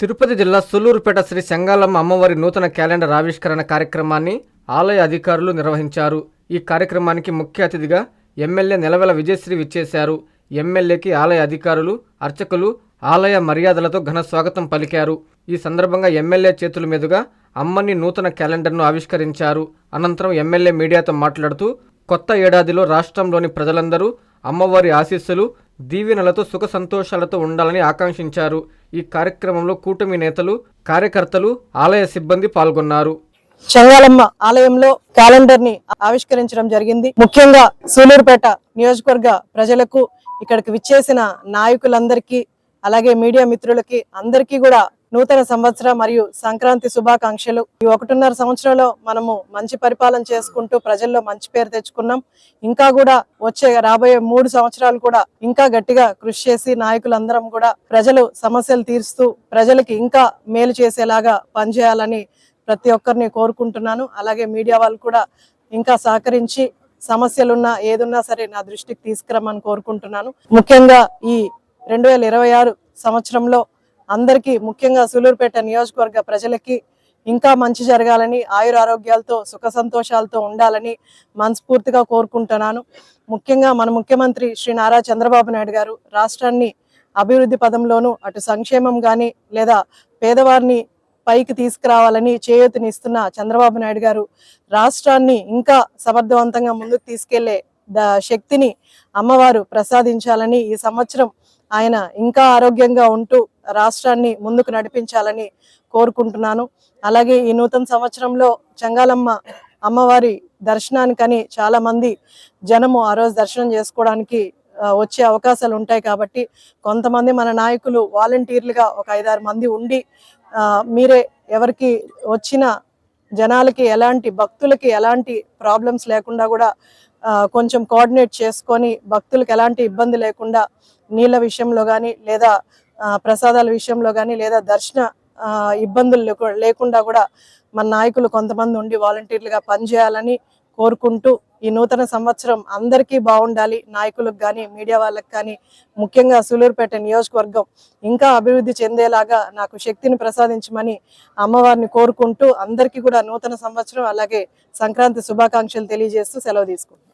తిరుపతి జిల్లా సుల్లూరుపేట శ్రీ శంగాలమ్మ అమ్మవారి నూతన క్యాలెండర్ ఆవిష్కరణ కార్యక్రమాన్ని ఆలయ అధికారులు నిర్వహించారు. ఈ కార్యక్రమానికి ముఖ్య అతిథిగా ఎమ్మెల్యే నిలవెల విజయశ్రీ విచ్చేశారు. ఎమ్మెల్యేకి ఆలయ అధికారులు అర్చకులు ఆలయ మర్యాదలతో ఘన స్వాగతం పలికారు. ఈ సందర్భంగా ఎమ్మెల్యే చేతుల మీదుగా అమ్మని నూతన క్యాలెండర్ను ఆవిష్కరించారు. అనంతరం ఎమ్మెల్యే మీడియాతో మాట్లాడుతూ కొత్త ఏడాదిలో రాష్ట్రంలోని ప్రజలందరూ అమ్మవారి ఆశీస్సులు దీవెనలతో సుఖ సంతోషాలతో ఉండాలని ఆకాంక్షించారు. ఈ కార్యక్రమంలో కూటమి నేతలు కార్యకర్తలు ఆలయ సిబ్బంది పాల్గొన్నారు. చెంగాలమ్మ ఆలయంలో క్యాలెండర్ని ఆవిష్కరించడం జరిగింది. ముఖ్యంగా సూలూరుపేట నియోజకవర్గ ప్రజలకు ఇక్కడికి విచ్చేసిన నాయకులందరికీ అలాగే మీడియా మిత్రులకి అందరికీ కూడా నూతన సంవత్సర మరియు సంక్రాంతి శుభాకాంక్షలు. ఈ ఒకటిన్నర సంవత్సరంలో మనము మంచి పరిపాలన చేసుకుంటూ ప్రజల్లో మంచి పేరు తెచ్చుకున్నాం. ఇంకా కూడా వచ్చే రాబోయే మూడు సంవత్సరాలు కూడా ఇంకా గట్టిగా కృషి చేసి నాయకులందరం కూడా ప్రజలు సమస్యలు తీరుస్తూ ప్రజలకి ఇంకా మేలు చేసేలాగా పనిచేయాలని ప్రతి ఒక్కరిని కోరుకుంటున్నాను. అలాగే మీడియా వాళ్ళు కూడా ఇంకా సహకరించి సమస్యలున్నా ఏదున్నా సరే నా దృష్టికి తీసుకురమ్మని కోరుకుంటున్నాను. ముఖ్యంగా ఈ రెండు వేల ఇరవై ఆరు సంవత్సరంలో అందరికీ ముఖ్యంగా సూలూరుపేట నియోజకవర్గ ప్రజలకి ఇంకా మంచి జరగాలని ఆయుర ఆరోగ్యాలతో సుఖ సంతోషాలతో ఉండాలని మనస్ఫూర్తిగా కోరుకుంటున్నాను. ముఖ్యంగా మన ముఖ్యమంత్రి శ్రీ నారా చంద్రబాబు నాయుడు గారు రాష్ట్రాన్ని అభివృద్ధి పదంలోనూ అటు సంక్షేమం కానీ లేదా పేదవారిని పైకి తీసుకురావాలని చేయూతనిస్తున్న చంద్రబాబు నాయుడు గారు రాష్ట్రాన్ని ఇంకా సమర్థవంతంగా ముందుకు తీసుకెళ్ళే ద శక్తిని అమ్మవారు ప్రసాదించాలని ఈ సంవత్సరం ఆయన ఇంకా ఆరోగ్యంగా ఉంటూ రాష్ట్రాన్ని ముందుకు నడిపించాలని కోరుకుంటున్నాను. అలాగే ఈ నూతన సంవత్సరంలో చంగాలమ్మ అమ్మవారి దర్శనానికని చాలా మంది జనము ఆ రోజు దర్శనం చేసుకోవడానికి వచ్చే అవకాశాలు ఉంటాయి కాబట్టి కొంతమంది మన నాయకులు వాలంటీర్లుగా ఒక ఐదారు మంది ఉండి మీరే ఎవరికి వచ్చిన జనాలకి ఎలాంటి భక్తులకి ఎలాంటి ప్రాబ్లమ్స్ లేకుండా కూడా కొంచెం కోఆర్డినేట్ చేసుకొని భక్తులకు ఎలాంటి ఇబ్బంది లేకుండా నీళ్ళ విషయంలో కానీ లేదా ప్రసాదాల విషయంలో కానీ లేదా దర్శన ఇబ్బందులు లేకుండా కూడా మన నాయకులు కొంతమంది ఉండి వాలంటీర్లుగా పనిచేయాలని కోరుకుంటూ ఈ నూతన సంవత్సరం అందరికీ బాగుండాలి. నాయకులకు కానీ మీడియా వాళ్ళకి కానీ ముఖ్యంగా సూలూరుపేట నియోజకవర్గం ఇంకా అభివృద్ధి చెందేలాగా నాకు శక్తిని ప్రసాదించమని అమ్మవారిని కోరుకుంటూ అందరికీ కూడా నూతన సంవత్సరం అలాగే సంక్రాంతి శుభాకాంక్షలు తెలియజేస్తూ సెలవు తీసుకుంటాను